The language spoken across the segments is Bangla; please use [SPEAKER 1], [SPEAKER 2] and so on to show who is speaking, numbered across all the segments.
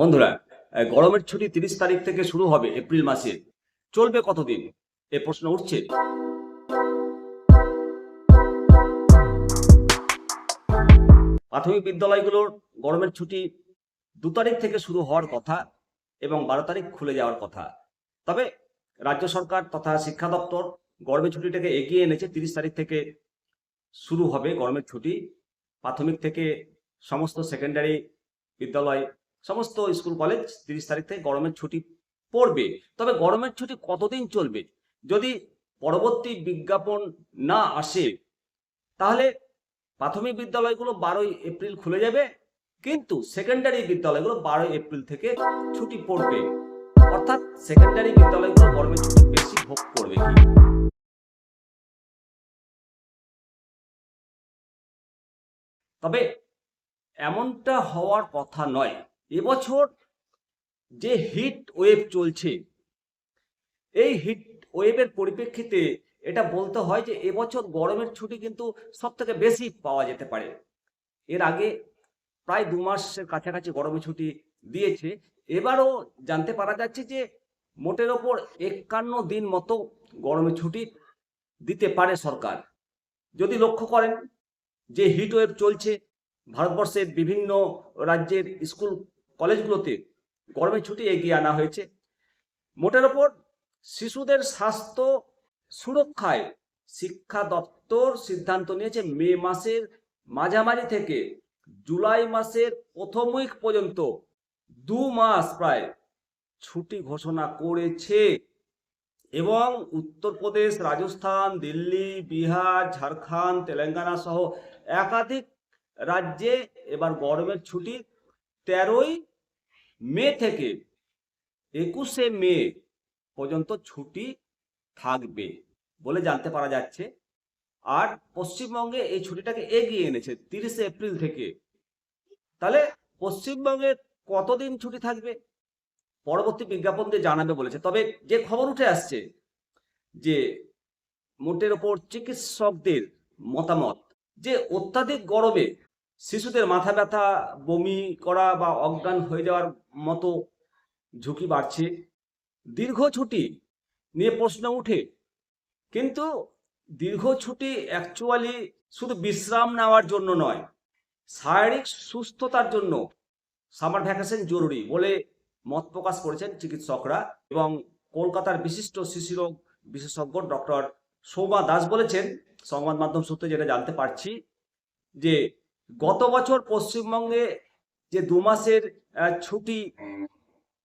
[SPEAKER 1] বন্ধুরা গরমের ছুটি তিরিশ তারিখ থেকে শুরু হবে এপ্রিল মাসে। চলবে কতদিন? এ প্রশ্ন উঠছে। প্রাথমিক বিদ্যালয়গুলোর গরমের ছুটি দু তারিখ থেকে শুরু হওয়ার কথা এবং বারো তারিখ খুলে যাওয়ার কথা। তবে রাজ্য সরকার তথা শিক্ষা দপ্তর গরমের ছুটিটাকে এগিয়ে এনেছে। তিরিশ তারিখ থেকে শুরু হবে গরমের ছুটি। প্রাথমিক থেকে সমস্ত সেকেন্ডারি বিদ্যালয় সমস্ত স্কুল, কলেজ তিরিশ তারিখ থেকে গরমের ছুটি পড়বে। তবে গরমের ছুটি কতদিন চলবে? যদি পরবর্তী বিজ্ঞাপন না আসে, তাহলে প্রাথমিক বিদ্যালয়গুলো বারোই এপ্রিল খুলে যাবে, কিন্তু সেকেন্ডারি বিদ্যালয়গুলো বারোই এপ্রিল থেকে ছুটি পড়বে। অর্থাৎ সেকেন্ডারি বিদ্যালয়গুলো গরমের ছুটি বেশি ভোগ করবে কি? তবে এমনটা হওয়ার কথা নয়। এবছর যে হিট ওয়েভ চলছে, এই হিট ওয়েভের পরিপ্রেক্ষিতে এটা বলতে হয় যে এবছর গরমের ছুটি কিন্তু সব থেকে বেশি পাওয়া যেতে পারে। এর আগে প্রায় দু মাসের কাছাকাছি গরমের ছুটি দিয়েছে। এবারও জানতে পারা যাচ্ছে যে মোটের ওপর একান্ন দিন মতো গরমের ছুটি দিতে পারে সরকার। যদি লক্ষ্য করেন, যে হিট ওয়েভ চলছে, ভারতবর্ষের বিভিন্ন রাজ্যের স্কুল কলেজগুলোতে গরমের ছুটি এগিয়ে আনা হয়েছে। মোটের ওপর শিশুদের স্বাস্থ্য সুরক্ষায় শিক্ষা দপ্তর সিদ্ধান্ত নিয়েছে, মে মাসের মাঝামাঝি থেকে জুলাই মাসের প্রথম উইক পর্যন্ত দু মাস প্রায় ছুটি ঘোষণা করেছে এবং উত্তরপ্রদেশ, রাজস্থান, দিল্লি, বিহার, ঝাড়খণ্ড, তেলেঙ্গানা সহ একাধিক রাজ্যে এবার গরমের ছুটি তেরোই মে থেকে একুশে মে পর্যন্ত ছুটি থাকবে বলে জানতে পারা যাচ্ছে। আর পশ্চিমবঙ্গে এই ছুটিটাকে এগিয়ে এনেছে তিরিশে এপ্রিল থেকে। তাহলে পশ্চিমবঙ্গে কতদিন ছুটি থাকবে? পরবর্তী বিজ্ঞাপন দিয়ে জানাবে বলেছে। তবে যে খবর উঠে আসছে যে মোটের ওপর চিকিৎসকদের মতামত, যে অত্যাধিক গরমে শিশুদের মাথা ব্যথা, বমি করা বা অজ্ঞান হয়ে যাওয়ার মতো ঝুঁকি বাড়ছে। দীর্ঘ ছুটি নিয়ে প্রশ্ন উঠে কিন্তু দীর্ঘ ছুটি অ্যাকচুয়ালি শুধু বিশ্রাম নেওয়ার জন্য নয়, শারীরিক সুস্থতার জন্য সামার ভ্যাকেশন জরুরি বলে মত প্রকাশ করেছেন চিকিৎসকরা এবং কলকাতার বিশিষ্ট শিশুরোগ বিশেষজ্ঞ ডক্টর সৌমা দাস বলেছেন, সংবাদ মাধ্যম সূত্রে যেটা জানতে পারছি যে গত বছর পশ্চিমবঙ্গে যে দু মাসের ছুটি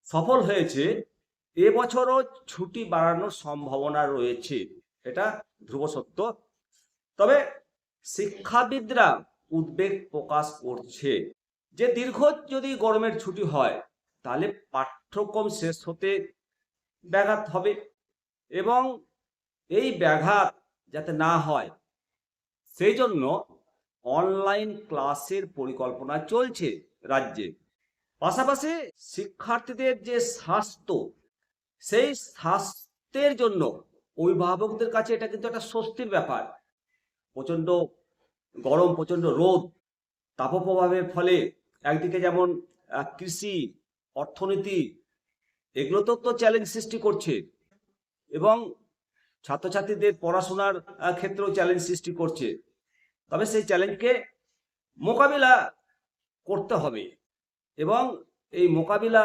[SPEAKER 1] সফল হয়েছে এবছরও ছুটি বাড়ানোর সম্ভাবনা রয়েছে। এটা ধ্রুব সত্য। তবে শিক্ষাবিদরা উদ্বেগ প্রকাশ করছে যে দীর্ঘ যদি গরমের ছুটি হয়, তাহলে পাঠ্যক্রম শেষ হতে ব্যাঘাত হবে এবং এই ব্যাঘাত যাতে না হয়, সেই জন্য অনলাইন ক্লাসের পরিকল্পনা চলছে রাজ্যে। পাশাপাশি শিক্ষার্থীদের যে স্বাস্থ্য, সেই স্বাস্থ্যের জন্য অভিভাবকদের কাছে এটা কিন্তু একটা স্বস্তির ব্যাপার। প্রচণ্ড গরম, প্রচণ্ড রোদ তাপপ্রভাবের ফলে একদিকে যেমন কৃষি, অর্থনীতি এগুলোতেও তো তো চ্যালেঞ্জ সৃষ্টি করছে এবং ছাত্রছাত্রীদের পড়াশোনার ক্ষেত্রেও চ্যালেঞ্জ সৃষ্টি করছে। তবে সেই চ্যালেঞ্জকে মোকাবিলা করতে হবে এবং এই মোকাবিলা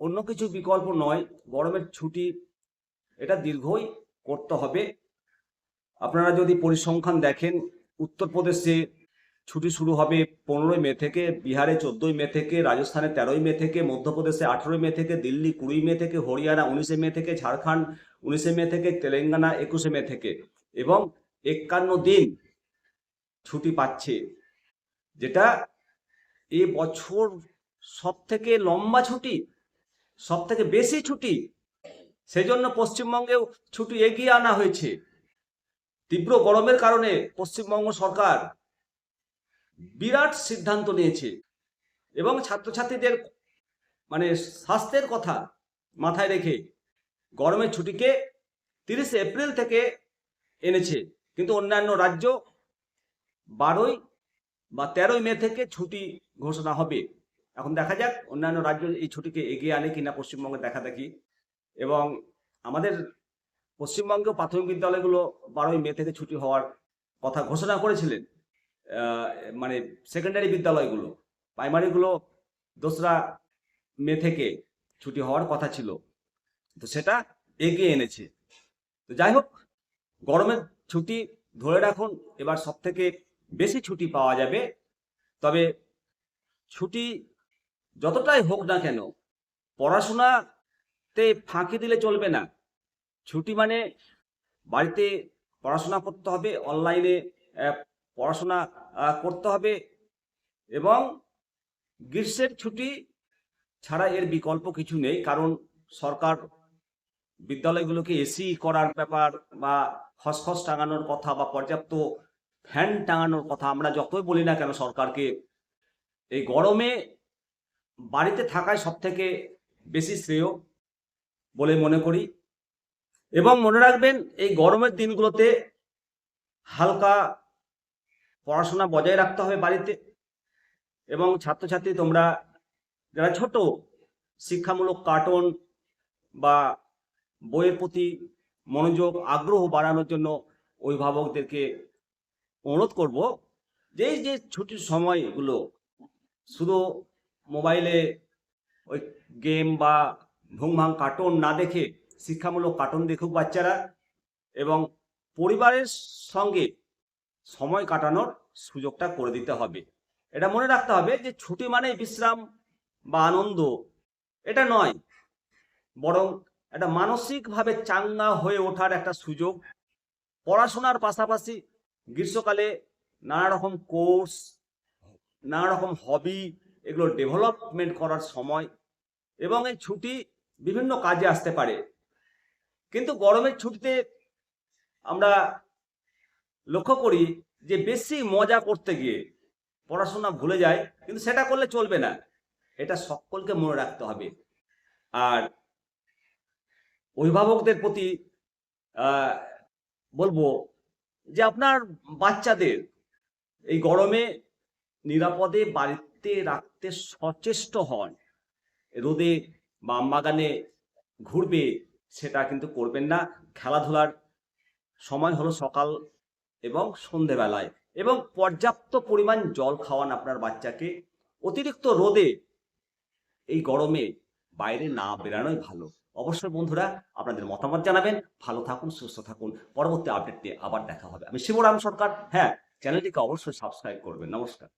[SPEAKER 1] অন্য কিছু বিকল্প নয়, গরমের ছুটি এটা দীর্ঘই করতে হবে। আপনারা যদি পরিসংখ্যান দেখেন, উত্তরপ্রদেশে ছুটি শুরু হবে পনেরোই মে থেকে, বিহারে চোদ্দই মে থেকে, রাজস্থানে তেরোই মে থেকে, মধ্যপ্রদেশে আঠেরোই মে থেকে, দিল্লি কুড়ি মে থেকে, হরিয়ানা উনিশে মে থেকে, ঝাড়খণ্ড উনিশে মে থেকে, তেলেঙ্গানা একুশে মে থেকে এবং একান্ন দিন ছুটি পাচ্ছে। যেটা এ বছর সব থেকে লম্বা ছুটি সব থেকে বেশি ছুটি সেই জন্য পশ্চিমবঙ্গেও ছুটি এগিয়ে আনা হয়েছে। তীব্র গরমের কারণে পশ্চিমবঙ্গ সরকার বিরাট সিদ্ধান্ত নিয়েছে এবং ছাত্রছাত্রীদের মানে স্বাস্থ্যের কথা মাথায় রেখে গরমের ছুটিকে তিরিশে এপ্রিল থেকে এনেছে। কিন্তু অন্যান্য রাজ্য বারোই বা তেরোই মে থেকে ছুটি ঘোষণা হবে। এখন দেখা যাক, অন্যান্য রাজ্য এই ছুটিকে এগিয়ে আনে কিনা পশ্চিমবঙ্গে দেখা দেখি। এবং আমাদের পশ্চিমবঙ্গেও প্রাথমিক বিদ্যালয়গুলো বারোই মে থেকে ছুটি হওয়ার কথা ঘোষণা করেছিলেন মানে সেকেন্ডারি বিদ্যালয়গুলো। প্রাইমারিগুলো দোসরা মে থেকে ছুটি হওয়ার কথা ছিল। তো সেটা এগিয়ে এনেছে। তো যাই হোক, গরমের ছুটি ধরে রাখুন। এবার সব থেকে বেশি ছুটি পাওয়া যাবে। তবে ছুটি যতটাই হোক না কেন, পড়াশোনাতে ফাঁকি দিলে চলবে না। ছুটি মানে বাড়িতে পড়াশোনা করতে হবে, অনলাইনে পড়াশোনা করতে হবে এবং গ্রীষ্মের ছুটি ছাড়া এর বিকল্প কিছু নেই, কারণ সরকার বিদ্যালয়গুলোকে এসি করার ব্যাপার বা খসখস টাঙানোর কথা বা পর্যাপ্ত ফ্যান টাঙানোর কথা আমরা যতই বলি না কেন সরকারকে, এই গরমে বাড়িতে থাকাই সব থেকে বেশি শ্রেয় বলে মনে করি। এবং মনে রাখবেন, এই গরমের দিনগুলোতে হালকা পড়াশোনা বজায় রাখতে হবে বাড়িতে। এবং ছাত্রছাত্রী তোমরা, যারা ছোট, শিক্ষামূলক কার্টুন বা বইয়ের প্রতি মনোযোগ, আগ্রহ বাড়ানোর জন্য অভিভাবকদেরকে অনুরোধ করব, যে যে ছুটির সময়গুলো, শুধু মোবাইলে ওই গেম বা ভুংভাং কার্টুন না দেখে, শিক্ষামূলক কার্টুন দেখুক বাচ্চারা এবং পরিবারের সঙ্গে সময় কাটানোর সুযোগটা করে দিতে হবে। এটা মনে রাখতে হবে যে, ছুটি মানে বিশ্রাম বা আনন্দ। এটা নয়। বরং এটা মানসিকভাবে চাঙ্গা হয়ে ওঠার একটা সুযোগ। পড়াশোনার পাশাপাশি গ্রীষ্মকালে নানা রকম কোর্স, নানা রকম হবি এগুলো ডেভেলপমেন্ট করার সময় এবং এই ছুটি বিভিন্ন কাজে আসতে পারে। কিন্তু গরমের ছুটিতে আমরা লক্ষ্য করি যে বেশি মজা করতে গিয়ে পড়াশোনা ভুলে যায়, কিন্তু সেটা করলে চলবে না। এটা সকলকে মনে রাখতে হবে। আর অভিভাবকদের প্রতি বলব যে আপনার বাচ্চাদের এই গরমে নিরাপদে বাড়িতে রাখতে সচেষ্ট হন। রোদে বাগানে ঘুরবে সেটা কিন্তু করবেন না। খেলাধুলার সময় হলো সকাল এবং সন্ধেবেলায়। এবং পর্যাপ্ত পরিমাণ জল খাওয়ান আপনার বাচ্চাকে। অতিরিক্ত রোদে এই গরমে বাইরে না বেরানোই ভালো। অবশ্যই বন্ধুরা আপনাদের মতামত জানাবেন। ভালো থাকুন, সুস্থ থাকুন। পরবর্তী আপডেট দিয়ে আবার দেখা হবে। আমি শিবরাম সরকার। হ্যাঁ চ্যানেলটিকে অবশ্যই সাবস্ক্রাইব করবেন। নমস্কার।